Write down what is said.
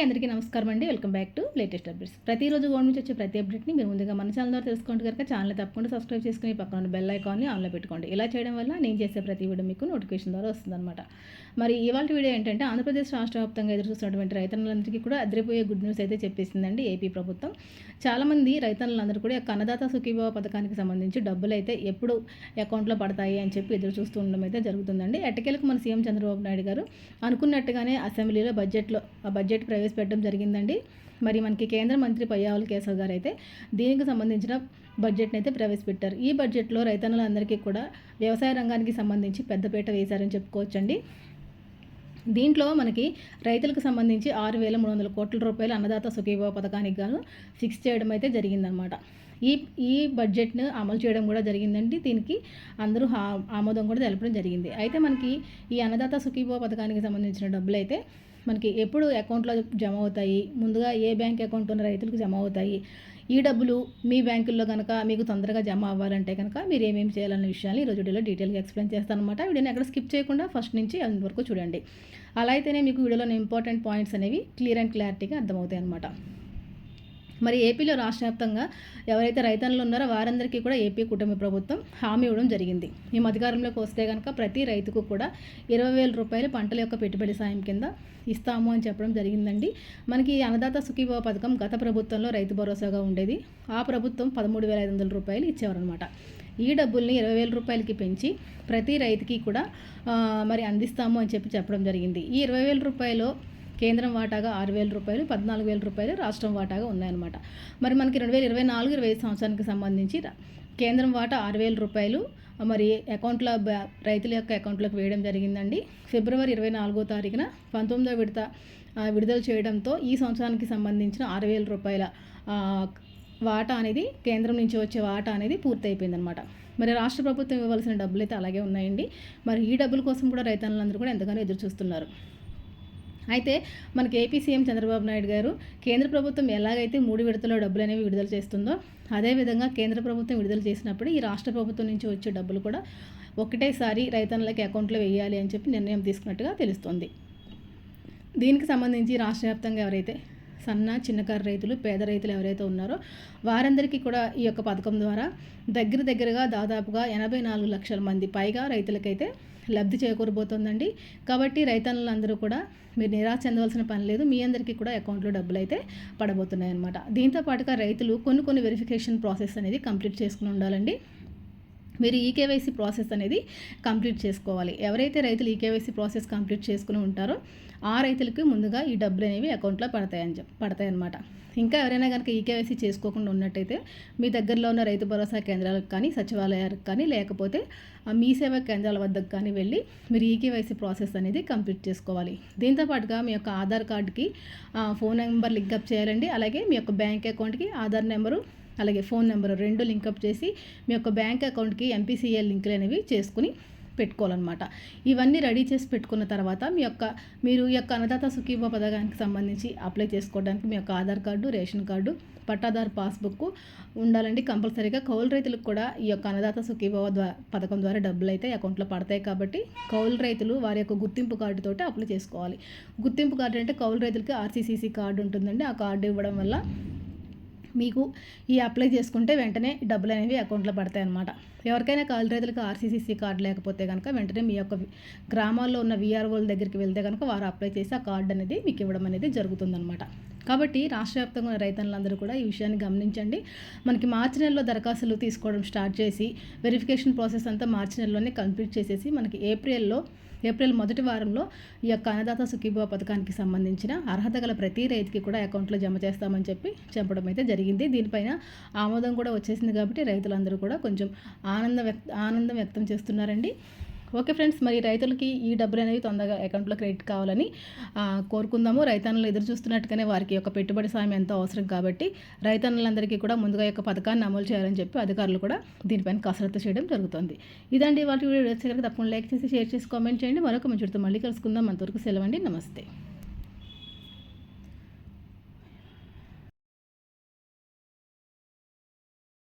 అండి అందరికీ నమస్కారం అండి. Welcome back to latest updates. ప్రతిరోజు గవర్నమెంట్ నుంచి వచ్చే ప్రతి అప్డేట్ని మీరు ముందుగా మన ఛానల్ ద్వారా తెలుసుకోండి కనుక ఛానల్ తప్పకుండా సబ్స్క్రైబ్ చేసుకుని పక్కన బెల్ ఐకాన్ని ఆన్లో పెట్టుకోండి. ఇలా చేయడం వల్ల నేను చేసే ప్రతి వీడియో మీకు నోటిఫికేషన్ ద్వారా వస్తుందన్నమాట. మరి ఇవాళ వీడియో ఏంటంటే ఆంధ్రప్రదేశ్ రాష్ట్ర వ్యాప్తంగా ఎదురు చూస్తున్నటువంటి రైతన్నులందరికీ కూడా అదిరిపోయే గుడ్ న్యూస్ అయితే చెప్పేసిందండి ఏపీ ప్రభుత్వం. చాలామంది రైతన్నులందరూ కూడా కన్నదాత సుఖీభావ పథకానికి సంబంధించి డబ్బులు అయితే ఎప్పుడు అకౌంట్లో పడతాయి అని చెప్పి ఎదురు చూస్తూ ఉండడం అయితే జరుగుతుందండి. ఎట్టకేలకు మన సీఎం చంద్రబాబు నాయుడు గారు అనుకున్నట్టుగానే అసెంబ్లీలో బడ్జెట్లో ఆ బడ్జెట్ ప్రవేశపెట్టడం జరిగిందండి. మరి మనకి కేంద్ర మంత్రి పయ్యావుల కేశవ్ గారు అయితే దీనికి సంబంధించిన బడ్జెట్ని అయితే ప్రవేశపెట్టారు. ఈ బడ్జెట్లో రైతన్నులందరికీ కూడా వ్యవసాయ రంగానికి సంబంధించి పెద్దపీట వేశారని చెప్పుకోవచ్చండి. దీంట్లో మనకి రైతులకు సంబంధించి ఆరు వేల మూడు వందల కోట్ల రూపాయలు అన్నదాత సుఖీభావ పథకానికి గాను ఫిక్స్ చేయడం అయితే జరిగిందనమాట ఈ ఈ బడ్జెట్ను అమలు చేయడం కూడా జరిగిందండి. దీనికి అందరూ ఆమోదం కూడా తెలపడం జరిగింది. అయితే మనకి ఈ అన్నదాత సుఖీభావ పథకానికి సంబంధించిన డబ్బులు అయితే మనకి ఎప్పుడు అకౌంట్లో జమ అవుతాయి ముందుగా ఏ బ్యాంక్ అకౌంట్ ఉన్న రైతులకు జమ అవుతాయి ఈ డబ్బులు మీ బ్యాంకుల్లో కనుక మీకు తొందరగా జమ అవ్వాలంటే కనుక మీరు ఏమేమి చేయాలన్న విషయాన్ని ఈరోజు వీడియోలో డీటెయిల్గా ఎక్స్ప్లెయిన్ చేస్తాను అనమాట వీడియోని ఎక్కడ స్కిప్ చేయకుండా ఫస్ట్ నుంచి వరకు చూడండి. అలా అయితేనే మీకు వీడియోలోని ఇంపార్టెంట్ పాయింట్స్ అనేవి క్లియర్ అండ్ క్లారిటీగా అర్థమవుతాయి అనమాట మరి ఏపీలో రాష్ట్ర వ్యాప్తంగా ఎవరైతే రైతన్నులు ఉన్నారో వారందరికీ కూడా ఏపీ కుటుంబ ప్రభుత్వం హామీ ఇవ్వడం జరిగింది. ఈ అధికారంలోకి వస్తే కనుక ప్రతి రైతుకు కూడా ఇరవై వేల రూపాయలు పంటల యొక్క పెట్టుబడి సాయం కింద ఇస్తాము అని చెప్పడం జరిగిందండి. మనకి అన్నదాత సుఖీభావ పథకం గత ప్రభుత్వంలో రైతు భరోసాగా ఉండేది. ఆ ప్రభుత్వం పదమూడు వేల ఐదు వందల రూపాయలు ఇచ్చేవారనమాట ఈ డబ్బుల్ని ఇరవై వేల రూపాయలకి పెంచి ప్రతి రైతుకి కూడా మరి అందిస్తాము అని చెప్పి చెప్పడం జరిగింది. ఈ ఇరవై వేల రూపాయలు కేంద్రం వాటాగా ఆరు వేల రూపాయలు పద్నాలుగు వేల రూపాయలు రాష్ట్రం వాటాగా ఉన్నాయన్నమాట. మరి మనకి రెండు వేల ఇరవై నాలుగు ఇరవై ఐదు సంవత్సరానికి సంబంధించి కేంద్రం వాటా ఆరు వేల రూపాయలు మరి అకౌంట్లో రైతుల యొక్క అకౌంట్లోకి వేయడం జరిగిందండి. ఫిబ్రవరి ఇరవై నాలుగో తారీఖున పంతొమ్మిదో విడత విడుదల చేయడంతో ఈ సంవత్సరానికి సంబంధించిన ఆరు వేల రూపాయల వాటా అనేది కేంద్రం నుంచి వచ్చే వాటా అనేది పూర్తయిపోయిందనమాట మరి రాష్ట్ర ప్రభుత్వం ఇవ్వాల్సిన డబ్బులు అయితే అలాగే ఉన్నాయండి. మరి ఈ డబ్బుల కోసం కూడా రైతన్నులందరూ కూడా ఎంతగానో ఎదురు చూస్తున్నారు అయితే మనకి ఏపీ సీఎం చంద్రబాబు నాయుడు గారు కేంద్ర ప్రభుత్వం ఎలాగైతే మూడు విడతలో డబ్బులు అనేవి విడుదల చేస్తుందో అదేవిధంగా కేంద్ర ప్రభుత్వం విడుదల చేసినప్పుడు ఈ రాష్ట్ర ప్రభుత్వం నుంచి వచ్చే డబ్బులు కూడా ఒకటేసారి రైతన్నలకి అకౌంట్లో వేయాలి అని చెప్పి నిర్ణయం తీసుకున్నట్టుగా తెలుస్తుంది. దీనికి సంబంధించి రాష్ట్ర వ్యాప్తంగా ఎవరైతే సన్న చిన్నకారు రైతులు పేద రైతులు ఎవరైతే ఉన్నారో వారందరికీ కూడా ఈ యొక్క పథకం ద్వారా దగ్గర దగ్గరగా దాదాపుగా ఎనభై నాలుగు లక్షల మంది పైగా రైతులకైతే లబ్ధి చేకూరబోతోందండి. కాబట్టి రైతన్నులందరూ కూడా మీరు నిరాశ చెందవలసిన పని లేదు. మీ అందరికీ కూడా అకౌంట్లో డబ్బులు అయితే పడబోతున్నాయి అనమాట దీంతో పాటుగా రైతులు కొన్ని కొన్ని వెరిఫికేషన్ ప్రాసెస్ అనేది కంప్లీట్ చేసుకుని ఉండాలండి. మీరు ఈకేవైసీ ప్రాసెస్ అనేది కంప్లీట్ చేసుకోవాలి. ఎవరైతే రైతులు ఈకేవైసీ ప్రాసెస్ కంప్లీట్ చేసుకుని ఉంటారో ఆ రైతులకి ముందుగా ఈ డబ్బులు అనేవి అకౌంట్లో పడతాయని చెప్ పడతాయన్నమాట. ఇంకా ఎవరైనా కనుక ఈకేవైసీ చేసుకోకుండా ఉన్నట్టయితే మీ దగ్గరలో ఉన్న రైతు భరోసా కేంద్రాలకు కానీ సచివాలయాలకు కానీ లేకపోతే మీ సేవా కేంద్రాల వద్దకు కానీ వెళ్ళి మీరు ఈకేవైసీ ప్రాసెస్ అనేది కంప్లీట్ చేసుకోవాలి. దీంతో పాటుగా మీ యొక్క ఆధార్ కార్డుకి ఫోన్ నెంబర్ లింకప్ చేయాలండి. అలాగే మీ యొక్క బ్యాంక్ అకౌంట్కి ఆధార్ నెంబరు అలాగే ఫోన్ నెంబర్ రెండు లింకప్ చేసి మీ యొక్క బ్యాంక్ అకౌంట్కి ఎంపీసీఎల్ లింకులు అనేవి చేసుకుని పెట్టుకోవాలన్నమాట. ఇవన్నీ రెడీ చేసి పెట్టుకున్న తర్వాత మీ యొక్క మీరు ఈ యొక్క అన్నదాత సుఖీభ పథకానికి సంబంధించి అప్లై చేసుకోవడానికి మీ యొక్క ఆధార్ కార్డు రేషన్ కార్డు పట్టాదారు పాస్బుక్ ఉండాలండి. కంపల్సరీగా కౌలు రైతులకు కూడా ఈ యొక్క అన్నదాత సుఖీభవ ద్వారా పథకం ద్వారా డబ్బులు అయితే అకౌంట్లో పడతాయి కాబట్టి కౌలు రైతులు వారి యొక్క గుర్తింపు కార్డుతోటి అప్లై చేసుకోవాలి. గుర్తింపు కార్డు అంటే కౌలు రైతులకి ఆర్సీసీసీ కార్డు ఉంటుందండి. ఆ కార్డు ఇవ్వడం వల్ల మీకు ఈ అప్లై చేసుకుంటే వెంటనే డబ్బులు అనేవి అకౌంట్లో పడతాయి అన్నమాట. ఎవరికైనా కాల్ రైతులకు ఆర్సీసీసీ కార్డు లేకపోతే కనుక వెంటనే మీ యొక్క గ్రామాల్లో ఉన్న వీఆర్ఓల దగ్గరికి వెళ్తే కనుక వారు అప్లై చేసి ఆ కార్డు అనేది మీకు ఇవ్వడం అనేది జరుగుతుందన్నమాట. కాబట్టి రాష్ట్ర వ్యాప్తంగా ఉన్న రైతులందరూ కూడా ఈ విషయాన్ని గమనించండి. మనకి మార్చి నెలలో దరఖాస్తులు తీసుకోవడం స్టార్ట్ చేసి వెరిఫికేషన్ ప్రాసెస్ అంతా మార్చి నెలలోనే కంప్లీట్ చేసేసి మనకి ఏప్రిల్లో ఏప్రిల్ మొదటి వారంలో ఈ యొక్క అన్నదాత సుఖీభవ పథకానికి సంబంధించిన అర్హత గల ప్రతి రైతుకి కూడా అకౌంట్లో జమ చేస్తామని చెప్పి చెప్పడం అయితే జరిగింది. దీనిపైన ఆమోదం కూడా వచ్చేసింది కాబట్టి రైతులందరూ కూడా కొంచెం ఆనందం వ్యక్త ఆనందం వ్యక్తం చేస్తున్నారండి. ఓకే ఫ్రెండ్స్ మరి రైతులకి ఈ డబ్బులు అనేవి తొందరగా అకౌంట్లో క్రెడిట్ కావాలని కోరుకుందాము. రైతన్నులు ఎదురు చూస్తున్నట్టుగానే వారికి యొక్క పెట్టుబడి సాయం ఎంతో అవసరం కాబట్టి రైతన్నులందరికీ కూడా ముందుగా యొక్క పథకాన్ని అమలు చేయాలని చెప్పి అధికారులు కూడా దీనిపైన కసరత్తు చేయడం జరుగుతుంది. ఇదండి వాటి వీడియో. తప్పకుండా లైక్ చేసి షేర్ చేసి కామెంట్ చేయండి. మరొక మంచి మళ్ళీ కలుసుకుందాం. అంతవరకు సెలవండి నమస్తే.